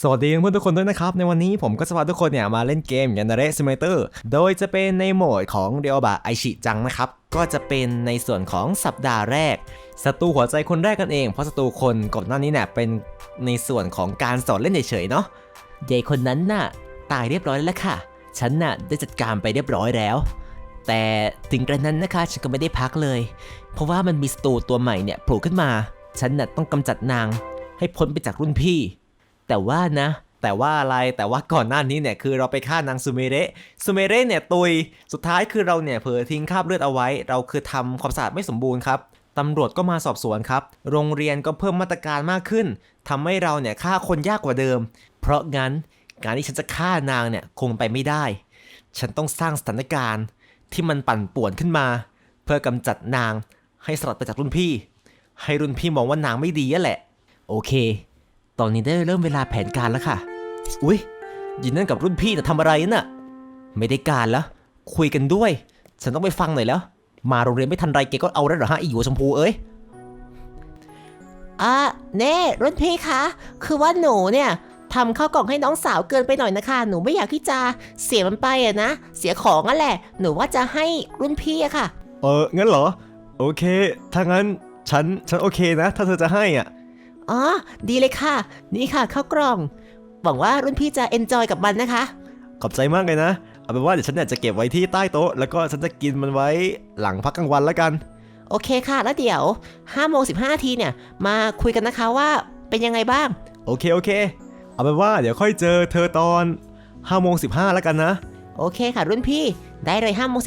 สวัสดีเพื่อนทุกคนด้วยนะครับ ในวันนี้ผมก็จะพาทุกคนเนี่ยมาเล่นเกมยันเดเรซิมเตอร์โดยจะเป็นในโหมดของเรียวบะไอชิจังนะครับ ก็จะเป็นในส่วนของสัปดาห์แรกศัตรูหัวใจคนแรกกันเอง เพราะศัตรูคนก่อนหน้านี้เนี่ยเป็นในส่วนของการสอนเล่นเฉยๆเนาะยายคนนั้นน่ะ ตายเรียบร้อยแล้วค่ะ ฉันน่ะได้จัดการไปเรียบร้อยแล้ว แต่ถึงกระนั้นนะคะฉันก็ไม่ได้พักเลย เพราะว่ามันมีศัตรูตัวใหม่เนี่ยโผล่ขึ้นมา ฉันน่ะต้องกำจัดนาง ให้พ้นไปจากรุ่นพี่ แต่ว่านะแต่ว่าอะไรแต่ว่าก่อนหน้านี้เนี่ยคือเราไปฆ่านางซูเมเระซูเมเระเนี่ยตุยสุดท้ายคือเราเนี่ยเผลอทิ้งคราบเลือดเอาไว้ เราคือทำความสะอาดไม่สมบูรณ์ครับตำรวจก็มาสอบสวนครับ โรงเรียนก็เพิ่มมาตรการมากขึ้นทำให้เราเนี่ยฆ่าคนยากกว่าเดิม เพราะงั้นการที่ฉันจะฆ่านางเนี่ยคงไปไม่ได้ ฉันต้องสร้างสถานการณ์ที่มันปั่นป่วนขึ้นมา เพื่อกำจัดนางให้สลัดไปจากรุ่นพี่ ให้รุ่นพี่มองว่านางไม่ดีนั่นแหละ โอเค ตอนนี้ได้เริ่มเวลาแผนการแล้วค่ะ อุ๊ย ยินนั่นกับรุ่นพี่น่ะทำอะไรน่ะ ไม่ได้การแล้ว คุยกันด้วย ฉันต้องไปฟังหน่อยแล้ว มาโรงเรียนไม่ทันไรเกก็เอาแล้วเหรอฮะอีหยูชมพูเอ้ยอะเน่รุ่นพี่คะ คือว่าหนูเนี่ยทำข้าวกล่องให้น้องสาวเกินไปหน่อยนะคะ หนูไม่อยากที่จะเสียมันไปอะนะ เสียของนั่นแหละ หนูว่าจะให้รุ่นพี่อะค่ะ เอองั้นเหรอ โอเค ถ้างั้นฉัน ฉันโอเคนะ ถ้าเธอจะให้อะ อ๋อ ดีเลยค่ะ นี่ค่ะข้าวกล่อง หวังว่ารุ่นพี่จะเอนจอยกับมันนะคะ ขอบใจมากเลยนะ เอาเป็นว่าเดี๋ยวฉันเนี่ยจะเก็บไว้ที่ใต้โต๊ะ แล้วก็ฉันจะกินมันไว้หลังพักกลางวันแล้วกัน โอเคค่ะ แล้วเดี๋ยว5โมง15ทีเนี่ย มาคุยกันนะคะว่าเป็นยังไงบ้าง โอเคโอเค เอาเป็นว่าเดี๋ยวค่อยเจอเธอตอน5โมง15แล้วกันนะ โอเคค่ะ รุ่นพี่ ได้เลย5โมง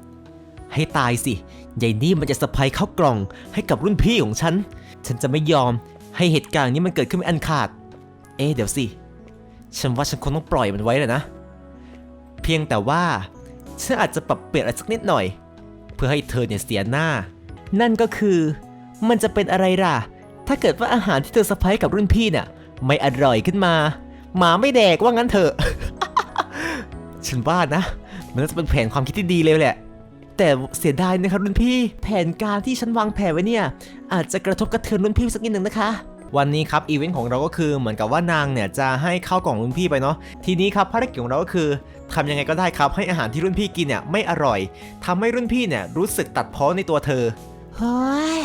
15ให้ตายสิยายนี่มันจะสะพายเข้ากล่องให้กับรุ่นพี่ของฉัน ฉันจะไม่ยอม ให้เหตุการณ์นี้มันเกิดขึ้นเป็นอันขาด เอ๊เดี๋ยวสิ ฉันว่าฉันคงต้องปล่อยมันไว้เลยนะ เพียงแต่ว่า ฉันอาจจะปรับเปลี่ยนอะไรสักนิดหน่อย เพื่อให้เธอเนี่ยเสียหน้า นั่นก็คือ มันจะเป็นอะไรล่ะ ถ้าเกิดว่าอาหารที่เธอสะพายกับรุ่นพี่เนี่ยไม่อร่อยขึ้นมา หมาไม่แดกว่างั้นเถอะ ฉันว่านะ มันน่าจะเป็นแผนความคิดที่ดีเลยแหละ แต่เสียดายนะครับรุ่นพี่ แผนการที่ฉันวางแผนไว้เนี่ย อาจจะกระทบกระเทือนรุ่นพี่สักนิดหนึ่งนะคะวันนี้ครับอีเวนต์ของเราก็คือเหมือนกับว่านางเนี่ยจะให้ข้าวกล่องรุ่นพี่ไปเนาะทีนี้ครับภารกิจของเราก็คือทำยังไงก็ได้ครับให้อาหารที่รุ่นพี่กินเนี่ยไม่อร่อยทำให้รุ่นพี่เนี่ยรู้สึกตัดพ้อในตัวเธอเฮ้ย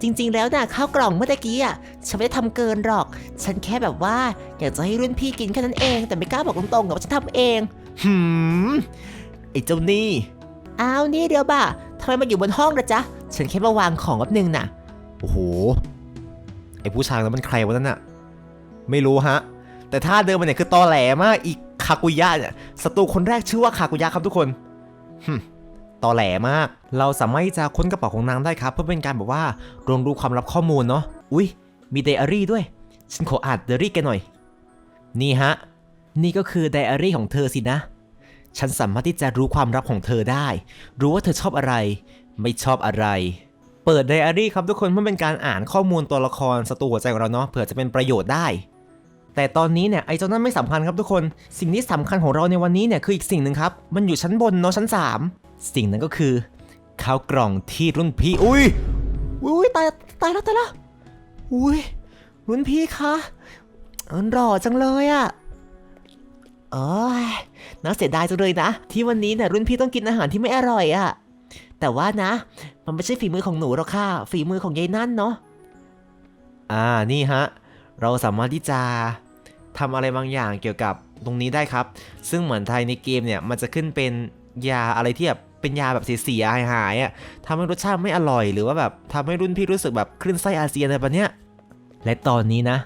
จริง ๆ แล้วนะข้าวกล่องเมื่อตะกี้อะฉันไม่ได้ทำเกินหรอก ฉันแค่แบบว่า อยากจะให้รุ่นพี่กินแค่นั้นเอง แต่ไม่กล้าบอกตรงๆกับว่าฉันทำเองหืมไอ้เจ้านี่ อ้าวนี่เดียวบ่าทำไมมาอยู่บนห้องนะจ๊ะ ฉันแค่มาวางของแป๊บนึงน่ะ โอ้โห ไอ้ผู้ชายนั้นมันใครวะนั่นน่ะ ไม่รู้ฮะ แต่ท่าเดินมันเนี่ยคือตอแหลมาก อีกคากุยะเนี่ยศัตรูคนแรกชื่อว่าคากุยะครับทุกคนหึตอแหลมาก เราสามารถจะค้นกระเป๋าของนางได้ครับ เพื่อเป็นการแบบว่ารวมรู้ความลับข้อมูลเนาะ อุ้ยมีไดอารี่ด้วย ฉันขออ่านไดอารี่แกหน่อย นี่ฮะ นี่ก็คือไดอารี่ของเธอสินะ ฉันสามารถที่จะรู้ความลับของเธอได้ รู้ว่าเธอชอบอะไร ไม่ชอบอะไร เปิดไดอารี่ครับทุกคนเพื่อเป็นการอ่านข้อมูลตัวละครศัตรูหัวใจของเราเนาะเผื่อจะเป็นประโยชน์ได้ แต่ตอนนี้เนี่ยไอ้เจ้านั้นไม่สำคัญครับทุกคน สิ่งที่สำคัญของเราในวันนี้เนี่ยคืออีกสิ่งหนึ่งครับ มันอยู่ชั้นบนเนาะชั้น 3 สิ่งนั้นก็คือข้าวกล่องที่รุ่นพี่ อุ้ยอุ้ยตายตายแล้วตายแล้วอุ้ยรุ่นพี่คะเออหล่อจังเลยอะ โอ้ยน่าเสียดายจังเลยนะ ที่วันนี้เนี่ยรุ่นพี่ต้องกินอาหารที่ไม่อร่อยอะแต่ว่านะ มันไม่ใช่ฝีมือของหนูหรอกค่ะ ฝีมือของยายนั่นเนาะ อ่า นี่ฮะ เราสามารถที่จะทำอะไรบางอย่างเกี่ยวกับตรงนี้ได้ครับ ซึ่งเหมือนไทยในเกมเนี่ยมันจะขึ้นเป็นยาอะไรที่แบบเป็นยาแบบเสียๆหายๆอะทำให้รสชาติไม่อร่อยหรือว่าแบบทำให้รุ่นพี่รู้สึกแบบคลื่นไส้อาเจียนอะไรแบบเนี้ย และตอนนี้นะ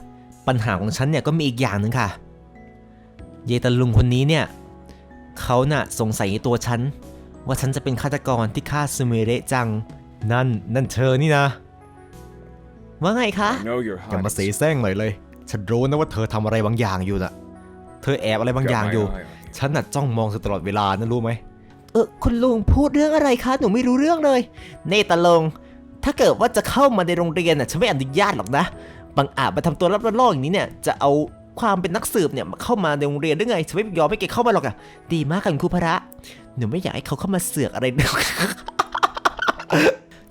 ปัญหาของฉันเนี่ยก็มีอีกอย่างหนึ่งค่ะ เยตาลุงคนนี้เนี่ยเขาน่ะสงสัยในตัวฉัน ว่าฉันจะเป็นฆาตกรที่ฆ่าซูเมเระจัง นั่นนั่นเธอนี่นะ ว่าไงคะ I know you're อย่า hot. มาเสแสร้งหน่อยเลย ฉันรู้นะว่าเธอทำอะไรบางอย่างอยู่น่ะ เธอแอบอะไรบางอย่างอยู่ ฉันน่ะจ้องมองเธอตลอดเวลานะรู้ไหม เออคุณลุงพูดเรื่องอะไรคะ หนูไม่รู้เรื่องเลย เนตาลง ถ้าเกิดว่าจะเข้ามาในโรงเรียนน่ะฉันไม่อนุญาตหรอกนะ บางอาจมาทำตัวรับล่อๆอย่างนี้เนี่ยจะเอา ความเป็นนักสืบเนี่ยมาเข้ามาในโรงเรียนได้ไงฉันไม่ยอมให้แกเข้ามาหรอกอะดีมากค่ะคุณครูพระหนูไม่อยากให้เขาเข้ามาเสือกอะไร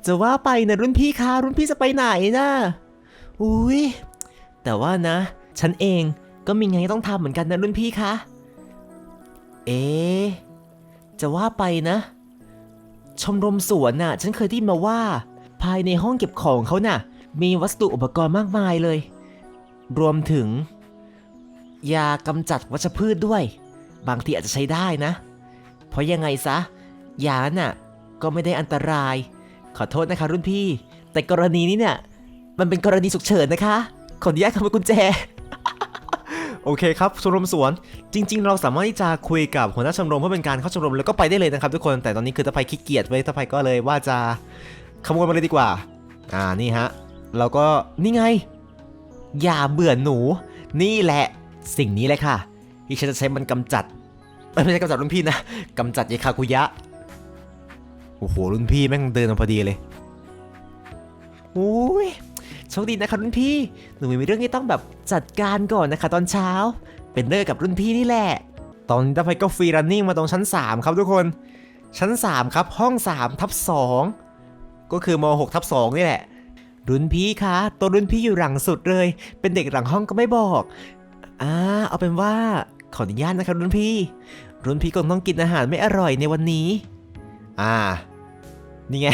จะว่าไปนะรุ่นพี่คะรุ่นพี่จะไปไหนนะอุ้ยแต่ว่านะ ฉันเองก็มีไงต้องทำเหมือนกันนะรุ่นพี่คะเอ๊จะว่าไปนะ ชมรมสวนน่ะ ฉันเคยได้มาว่า ภายในห้องเก็บของเขาน่ะ มีวัสดุอุปกรณ์มากมายเลย รวมถึง ยากำจัดวัชพืชด้วย บางทีอาจจะใช้ได้นะ เพราะยังไงซะ ยาน่ะ ก็ไม่ได้อันตราย ขอโทษนะคะรุ่นพี่ แต่กรณีนี้เนี่ย มันเป็นกรณีฉุกเฉินนะคะ ขออนุญาตขโมยกุญแจ โอเคครับชมรมสวน จริง ๆ เราสามารถที่จะคุยกับหัวหน้าชมรมเพื่อเป็นการเข้าชมรมแล้วก็ไปได้เลยนะครับทุกคน แต่ตอนนี้คือตะไพขี้เกียจไว้ตะไพก็เลยว่าจะขโมยมาเลยดีกว่า อ่านี่ฮะ เราก็นี่ไง อย่าเบื่อหนู นี่แหละ สิ่งนี้เลยค่ะ ที่ฉันจะใช้มันกำจัด ไม่ใช่กำจัดรุ่นพี่นะกำจัดยายคาคุยะ โอ้โห รุ่นพี่แม่งเดินมาพอดีเลยโอ้ยโชคดีนะคะรุ่นพี่ หนูมีเรื่องที่ต้องแบบจัดการก่อนนะคะ ตอนเช้า เป็นเรื่องกับรุ่นพี่นี่แหละ ตอนนี้ตะไพก็ฟรีรันนิ่งมาตรงชั้น 3 ครับทุกคน ชั้น 3 ครับ ห้อง 3 ทับ 2 ก็คือม6ทับ 2 นี่แหละ รุ่นพี่คะ ตัวรุ่นพี่อยู่หลังสุดเลย เป็นเด็กหลังห้องก็ไม่บอก อ่าเอาเป็นว่าขออนุญาตนะคะรุ่นพี่ รุ่นพี่คงต้องกินอาหารไม่อร่อยในวันนี้ อ่า นี่ไง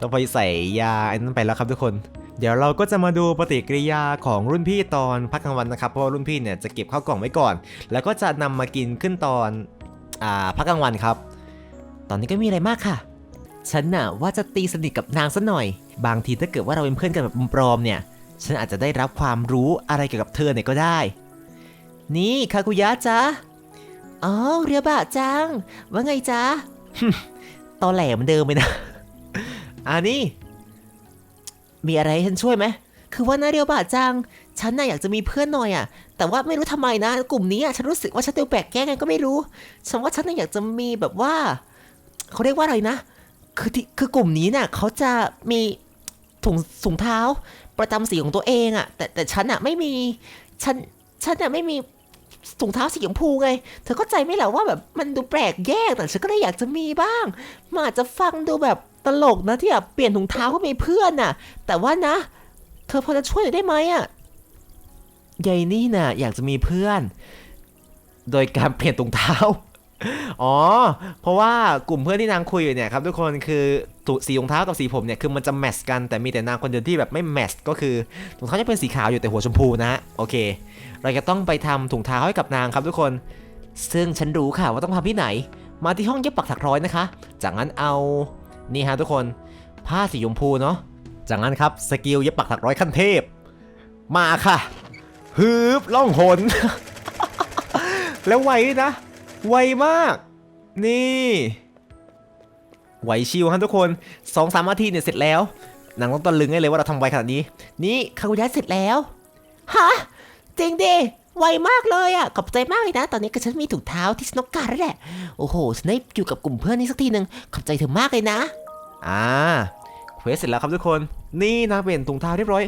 ต้องไปใส่ยาไอ้นั้นไปแล้วครับทุกคน เดี๋ยวเราก็จะมาดูปฏิกิริยาของรุ่นพี่ตอนพักกลางวันนะครับ เพราะว่ารุ่นพี่เนี่ยจะเก็บข้าวกล่องไว้ก่อน แล้วก็จะนำมากินขึ้นตอน อ่าพักกลางวันครับ ตอนนี้ก็มีอะไรมากค่ะ ฉันน่ะว่าจะตีสนิทกับนางซะหน่อย บางทีถ้าเกิดว่าเราเป็นเพื่อนกันแบบปลอมเนี่ย ฉันอาจจะได้รับความรู้อะไรเกี่ยวกับเธอเนี่ยก็ได้ นี่คากุยะจ๊ะอ๋อเรียบะจัง ว่าไงจ๊ะ ตอแหลเหมือนเดิมเลยนะอ่านี่มีอะไรให้ฉันช่วยไหม คือว่านาเรียวบะจัง ฉันน่ะอยากจะมีเพื่อนหน่อยอะ แต่ว่าไม่รู้ทำไมนะ กลุ่มนี้อะ ฉันรู้สึกว่าฉันดูแปลกแยกไงก็ไม่รู้ ฉันว่าฉันน่ะอยากจะมีแบบว่า เขาเรียกว่าอะไรนะ คือที่คือกลุ่มนี้น่ะเขาจะมีถุงถุงเท้า ประจำสีของตัวเองอะแต่แต่ฉันอะไม่มีฉันฉันอะไม่มีถุงเท้าสีชมพูไง เธอเข้าใจไหมล่ะว่าแบบมันดูแปลกแยกแต่ฉันก็เลยอยากจะมีบ้างมันอาจจะฟังดูแบบตลกนะที่แบบเปลี่ยนถุงเท้าก็มีเพื่อนน่ะ แต่ว่านะ เธอพอจะช่วยหน่อยได้ไหมอะยายนี่น่ะ อยากจะมีเพื่อน โดยการเปลี่ยนถุงเท้า อ๋อ เพราะว่ากลุ่มเพื่อนที่นางคุยอยู่เนี่ยครับทุกคนคือสีรองเท้ากับสีผมเนี่ยคือมันจะแมทช์กันแต่มีแต่นางคนเดียวที่แบบไม่แมทช์ก็คือถุงเท้าจะเป็นสีขาวอยู่แต่หัวชมพูนะฮะโอเค เราจะต้องไปทำถุงเท้าให้กับนางครับทุกคน ซึ่งฉันรู้ค่ะว่าต้องทำที่ไหน มาที่ห้องเย็บปักถักร้อยนะคะ จากนั้นเอานี่ฮะทุกคน ผ้าสีชมพูเนาะจากนั้นครับสกิลเย็บปักถักร้อยขั้นเทพ มาค่ะฮึบล่องหนแล้วไว้นะ ไวมาก นี่ไหวชิวฮะทุกคนสองสามนาทีเนี่ยเสร็จแล้วหนังต้องตะลึงให้เลยว่าเราทำไวขนาดนี้ นี่คากุยะเสร็จแล้วฮะจริงดิไวมากเลยอะขอบใจมากเลยนะ ตอนนี้ก็ฉันมีถุงเท้าที่ฉันต้องการแล้วแหละโอ้โหฉันได้อยู่กับกลุ่มเพื่อนนี้สักทีหนึ่งขอบใจเธอมากเลยนะ อ่าเควสเสร็จแล้วครับทุกคน นี่นางเปลี่ยนถุงเท้าเรียบร้อย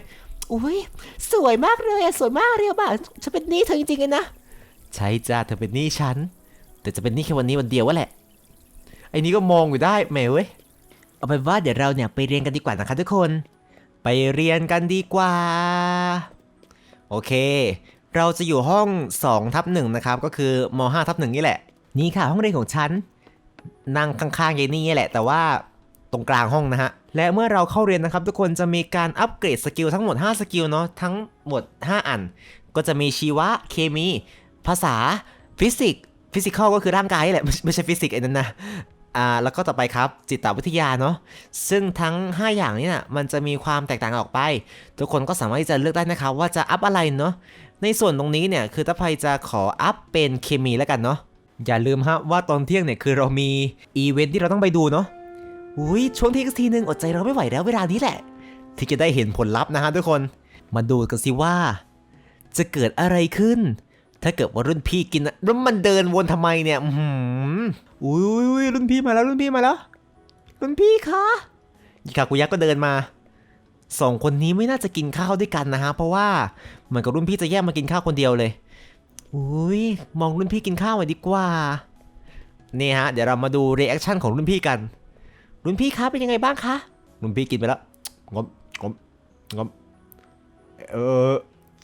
อุ้ยสวยมากเลยอะสวยมากเรียบ้าฉันเป็นหนี้เธอจริงๆเลยนะใช่จ้าเธอเป็นหนี้ฉัน แต่จะเป็นนี้แค่วันนี้วันเดียววะแหละ ไอ้นี้ก็มองอยู่ได้แหมเว้ย เอาเป็นว่าเดี๋ยวเราเนี่ยไปเรียนกันดีกว่านะคะทุกคน ไปเรียนกันดีกว่า โอเค เราจะอยู่ห้อง2ทับหนึ่งนะครับ ก็คือม5ทับหนึ่งนี่แหละ นี่ค่ะห้องเรียนของฉัน นั่งข้างๆยายนี่แหละ แต่ว่าตรงกลางห้องนะฮะ และเมื่อเราเข้าเรียนนะครับ ทุกคนจะมีการอัปเกรดสกิลทั้งหมด 5 สกิลเนาะ ทั้งหมด 5 อัน ก็จะมีชีวะ เคมี ภาษา ฟิสิกส์ ฟิสิกอลก็คือร่างกายนี่แหละไม่ไม่ใช่ฟิสิกส์ไอ้นั่นนะอ่าแล้วก็ต่อไปครับจิตวิทยาเนาะซึ่งทั้ง 5 อย่างนี้นะมันจะมีความแตกต่างออกไป ทุกคนก็สามารถที่จะเลือกได้นะครับว่าจะอัพอะไรเนาะในส่วนตรงนี้เนี่ยคือถ้าใครจะขออัพเป็นเคมีแล้วกันเนาะอย่าลืมฮะว่าตอนเที่ยงเนี่ยคือเรามีอีเวนท์ที่เราต้องไปดูเนาะอุ้ยช่วงเที่ยงทีหนึ่งอดใจเราไม่ไหวแล้วเวลานี้แหละ ที่จะได้เห็นผลลัพธ์นะฮะทุกคน มาดูกันสิว่า จะเกิดอะไรขึ้น ถ้าเกิดว่ารุ่นพี่กินอะแล้วมันเดินวนทำไมเนี่ยอื้อหืออุ้ยอุ้ยรุ่นพี่มาแล้วรุ่นพี่มาแล้ว รุ่นพี่คะยิคากุยะก็เดินมาสองคนนี้ไม่น่าจะกินข้าวด้วยกันนะฮะ เพราะว่าเหมือนกับรุ่นพี่จะแยกมากินข้าวคนเดียวเลยอุ้ยมองรุ่นพี่กินข้าวหน่อยดีกว่านี่ฮะเดี๋ยวเรามาดูรีแอคชั่นของรุ่นพี่กัน รุ่นพี่คะเป็นยังไงบ้างคะรุ่นพี่กินไปแล้วงบงบงบเออ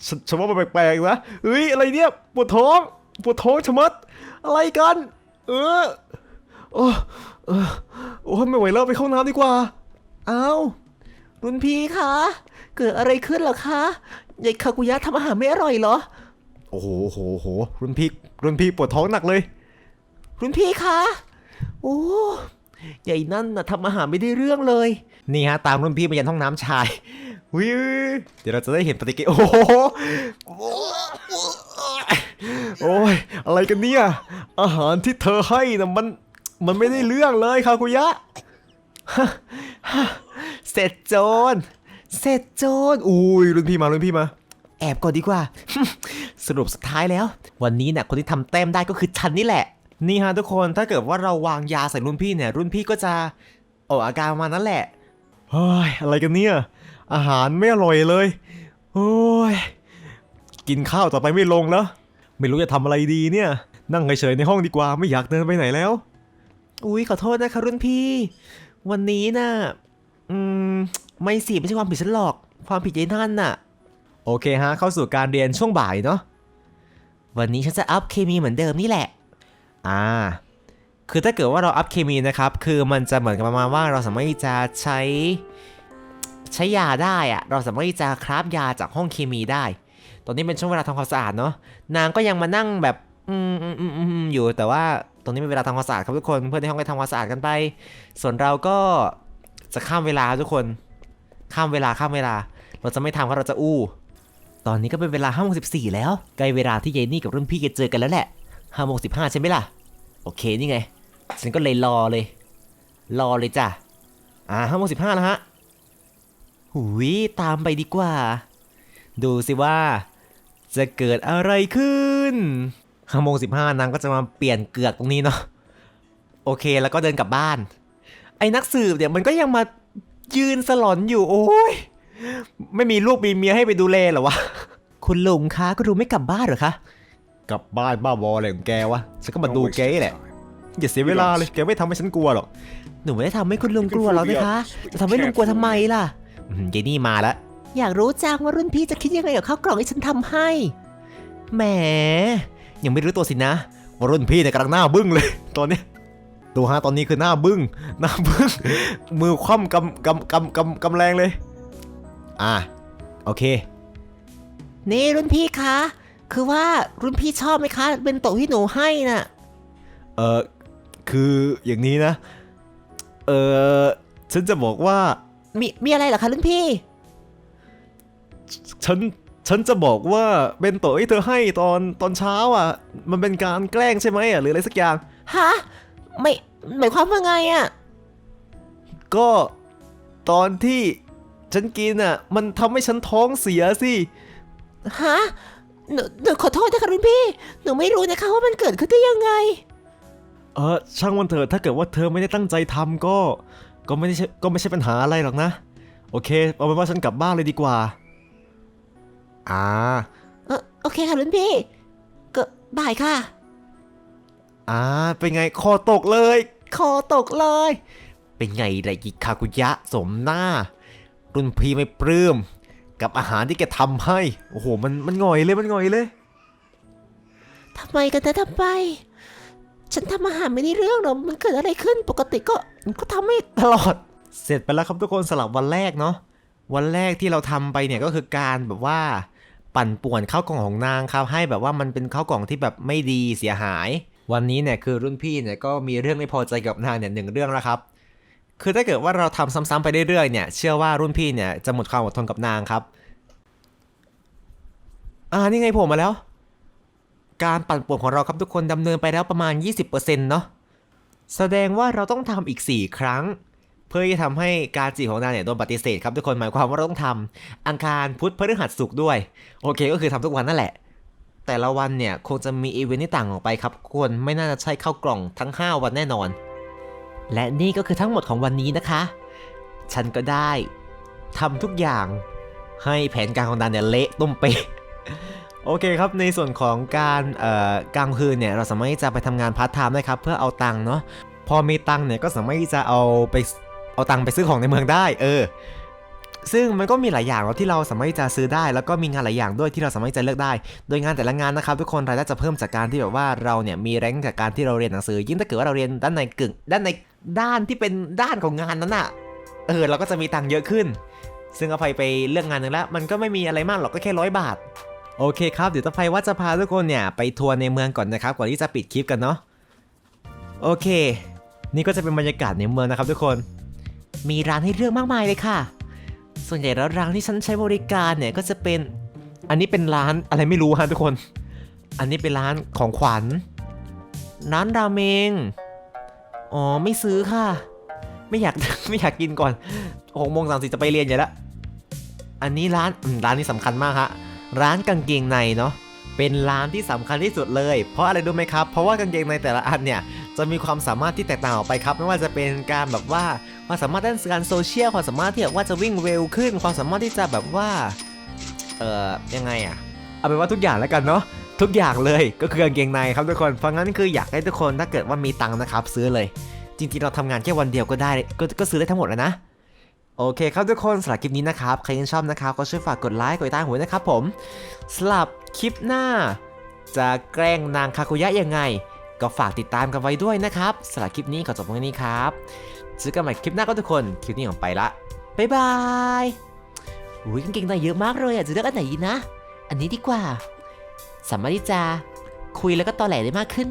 ฉันฉันว่ามันแปลกๆนะเฮ้ยอะไรเนี่ยปวดท้องปวดท้องชะมัด อะไรกัน เออโอ้เออโอ้ยไม่ไหวแล้วไปเข้าน้ำดีกว่าเอารุ่นพี่คะเกิดอะไรขึ้นเหรอคะยายคากุยะทำอาหารไม่อร่อยเหรอ โอ้โหโอ้โหโอ้โหรุ่นพี่รุ่นพี่ปวดท้องหนักเลย รุ่นพี่คะโอ้ใหญ่นั่นน่ะทำอาหารไม่ได้เรื่องเลย นี่ฮะ ตามรุ่นพี่ไปยันห้องน้ำชาย วิวเดี๋ยวเราจะได้เห็นปฏิกิริยาโอ้โหโอ้ยอะไรกันเนี่ยอาหารที่เธอให้นะมันมันไม่ได้เรื่องเลยคาคุยะเสร็จโจรเสร็จโจรอุ้ยรุ่นพี่มารุ่นพี่มา แอบก่อนดีกว่า สรุปสุดท้ายแล้ว วันนี้เนี่ยคนที่ทำแต้มได้ก็คือฉันนี่แหละ นี่ฮะทุกคนถ้าเกิดว่าเราวางยาใส่รุ่นพี่เนี่ย รุ่นพี่ก็จะออกอาการมานั้นแหละเฮ้ยอะไรกันเนี่ย อาหารไม่อร่อยเลยโอ้ยกินข้าวต่อไปไม่ลงแล้ว ไม่รู้จะทำอะไรดีเนี่ย นั่งเฉยๆในห้องดีกว่าไม่อยากเดินไปไหนแล้ว อุ้ยขอโทษนะคะรุ่นพี่ วันนี้น่ะอืมไม่สิไม่ใช่ความผิดฉันหรอก ความผิดยายนั่นน่ะ โอเคฮะเข้าสู่การเรียนช่วงบ่ายเนาะวันนี้ฉันจะอัพเคมีเหมือนเดิมนี่แหละ อ่า คือถ้าเกิดว่าเราอัพเคมีนะครับ คือมันจะเหมือนกับประมาณว่าเราสามารถที่จะใช้ ใช้ยาได้อะเราสามารถที่จะคราฟยาจากห้องเคมีได้ ตอนนี้เป็นช่วงเวลาทำความสะอาดเนาะนางก็ยังมานั่งแบบอืมอืมอืมอืมอยู่แต่ว่าตรงนี้เป็นเวลาทำความสะอาดครับทุกคน เพื่อนในห้องก็ทำความสะอาดกันไป ส่วนเราก็จะข้ามเวลาทุกคน ข้ามเวลาข้ามเวลา เราจะไม่ทำเพราะเราจะอู้ ตอนนี้ก็เป็นเวลา5โมง14แล้วใกล้เวลาที่ยายนี่กับรุ่นพี่จะเจอกันแล้วแหละ5โมง15ใช่ไหมล่ะ โอเคนี่ไง ฉันก็เลยรอเลย รอเลยจ้ะ อ่าห้าโมงสิบห้าแล้วฮะ หุยตามไปดีกว่า ดูสิว่า จะเกิดอะไรขึ้นห้าโมงสิบห้านางก็จะมาเปลี่ยนเกือกตรงนี้เนาะโอเคแล้วก็เดินกลับบ้าน ไอ้นักสืบเนี่ยมันก็ยังมายืนสลอนอยู่ โอ้ยไม่มีลูกมีเมียให้ไปดูแลเหรอวะ คุณลุงคะก็รู้ไม่กลับบ้านเหรอคะ กลับบ้านบ้าบออะไรของแกวะ ฉันก็มาดูแกนี่แหละ อย่าเสียเวลาเลย แกไม่ทำให้ฉันกลัวหรอก หนูไม่ได้ทำให้คุณลุงกลัวหรอกนะคะ จะทำให้ลุงกลัวทำไมล่ะอืม เจนี่มาแล้วอยากรู้จังว่ารุ่นพี่จะคิดยังไงกับข้าวกล่องที่ฉันทำให้ แหม ยังไม่รู้ตัวสินะ ว่ารุ่นพี่เนี่ยกำลังหน้าบึ้งเลย ตอนเนี้ยดูฮะตอนนี้คือหน้าบึ้ง หน้าบึ้ง มือคว่ำกำกำกำกำกำแรงเลย อ่าโอเค นี่รุ่นพี่คะ คือว่ารุ่นพี่ชอบไหมคะ เป็นโต๊ะที่หนูให้น่ะ เออคืออย่างนี้นะ เออฉันจะบอกว่า มีมีอะไรเหรอคะรุ่นพี่ ฉันฉันจะบอกว่าเป็นโตะที่เธอให้ตอนตอนเช้าอะ มันเป็นการแกล้งใช่ไหมอะหรืออะไรสักอย่าง ฮะ ไม่หมายความว่าไงอะก็ตอนที่ฉันกินอะ มันทำให้ฉันท้องเสียสิฮะหนูหนูขอโทษนะคะรุ่นพี่ หนูไม่รู้นะคะว่ามันเกิดขึ้นได้ยังไง เออช่างมันเถอะถ้าเกิดว่าเธอไม่ได้ตั้งใจทำก็ ก็ไม่ได้ใช่ก็ไม่ใช่ปัญหาอะไรหรอกนะ โอเค เอาเป็นว่าฉันกลับบ้านเลยดีกว่า อ่า เออโอเคค่ะรุ่นพี่ก็บ่ายค่ะ อ่า เป็นไงคอตกเลย คอตกเลย เป็นไงไรกิคากุยะสมหน้า รุ่นพี่ไม่ปลื้มกับอาหารที่แกทำให้ โอ้โห มันมันหงอยเลย มันหงอยเลย ทำไมกันนะทำไม ฉันทำอาหารไม่ได้เรื่องหรอกมันเกิดอะไรขึ้นปกติก็ก็ทำไม่ตลอด เสร็จไปแล้วครับทุกคนสำหรับวันแรกเนาะวันแรกที่เราทำไปเนี่ยก็คือการแบบว่า ปั่นป่วนข้าวกล่องของนางครับให้แบบว่ามันเป็นข้าวกล่องที่แบบไม่ดีเสียหาย วันนี้เนี่ยคือรุ่นพี่เนี่ยก็มีเรื่องไม่พอใจกับนางเนี่ยหนึ่งเรื่องแล้วครับ คือถ้าเกิดว่าเราทำซ้ำๆไปเรื่อยๆเนี่ยเชื่อว่ารุ่นพี่เนี่ยจะหมดความอดทนกับนางครับ อ่านี่ไงผมมาแล้ว การปั่นป่วนของเราครับทุกคนดำเนินไปแล้วประมาณ 20%เนาะแสดงว่าเราต้องทำอีก 4 ครั้ง เพื่อที่จะทำให้การจีบของนางเนี่ยโดนปฏิเสธครับทุกคนหมายความว่าเราต้องทำอังคารพุธพฤหัสศุกร์ด้วย โอเคก็คือทำทุกวันนั่นแหละ แต่ละวันเนี่ยคงจะมีอีเวนต์ที่ต่างออกไปครับคนไม่น่าจะใช่เข้ากล่องทั้ง 5 วันแน่นอน และนี่ก็คือทั้งหมดของวันนี้นะคะ ฉันก็ได้ทำทุกอย่างให้แผนการของนางเนี่ยเละตุ้มเป๊ะ โอเคครับในส่วนของการกลางคืนเนี่ยเราสามารถที่จะไปทำงานพาร์ทไทม์ได้ครับเพื่อเอาตังค์เนาะพอมีตังค์เนี่ยก็สามารถที่จะเอาไปเอาตังค์ไปซื้อของในเมืองได้ เออ ซึ่งมันก็มีหลายอย่างเนาที่เราสามารถที่จะซื้อได้ แล้วก็มีงานหลายอย่างด้วยที่เราสามารถที่จะเลือกได้ โดยงานแต่ละงานนะครับทุกคนรายได้จะเพิ่มจากการที่แบบว่าเราเนี่ยมีแรงจากการที่เราเรียนหนังสือ ยิ่งถ้าเกิดว่าเราเรียนด้านในกึ่งด้านในด้านที่เป็นด้านของงานนั้นอะเออเราก็จะมีตังค์เยอะขึ้น ซึ่งอภัยไปเลือกงานหนึ่งแล้ว มันก็ไม่มีอะไรมากหรอกก็แค่ร้อยบาท โอเคครับ เดี๋ยวต่อไปว่าจะพาทุกคนเนี่ยไปทัวร์ในเมืองก่อนนะครับ ก่อนที่จะปิดคลิปกันเนาะ โอเค นี่ก็จะเป็นบรรยากาศในเมืองนะครับทุกคน มีร้านให้เลือกมากมายเลยค่ะ ส่วนใหญ่แล้วร้านที่ฉันใช้บริการเนี่ยก็จะเป็น อันนี้เป็นร้านอะไรไม่รู้ฮะทุกคน อันนี้เป็นร้านของขวัญ ร้านราเมง อ๋อไม่ซื้อค่ะ ไม่อยากไม่อยากกินก่อนหกโมงสามสิบจะไปเรียนอยู่แล้วอันนี้ร้านร้านนี้สำคัญมากฮะ ร้านกางเกงในเนาะเป็นร้านที่สำคัญที่สุดเลย เพราะอะไรรู้ไหมครับ เพราะว่ากางเกงในแต่ละอันเนี่ยจะมีความสามารถที่แตกต่างออกไปครับ ไม่ว่าจะเป็นการแบบว่าความสามารถด้านการโซเชียลความสามารถที่แบบว่าจะวิ่งเร็วขึ้น ความสามารถที่จะแบบว่าเอ่อยังไงอะเอาเป็นว่าทุกอย่างแล้วกันเนาะทุกอย่างเลยก็คือกางเกงในครับทุกคนเพราะงั้นคืออยากให้ทุกคนถ้าเกิดว่ามีตังค์นะครับซื้อเลย จริงๆเราทำงานแค่วันเดียวก็ได้กก็ซื้อได้ทั้งหมดแล้วนะ โอเคครับทุกคนสำหรับคลิปนี้นะครับ ใครยังชอบนะครับ ก็ช่วยฝากกดไลค์กดติดตามหัวนะครับผมสำหรับคลิปหน้า จะแกล้งนางคาคุยะยังไง ก็ฝากติดตามกันไว้ด้วยนะครับสำหรับคลิปนี้ขอจบตรงนี้ครับเจอกันใหม่คลิปหน้าก็ทุกคนคลิปนี้ผมไปละบ๊ายบายอุ้ยกางเกงในเยอะมากเลยอะจะเลือกอันไหนดีนะ อันนี้ดีกว่า สามารถที่จะคุยแล้วก็ตอแหลได้มากขึ้น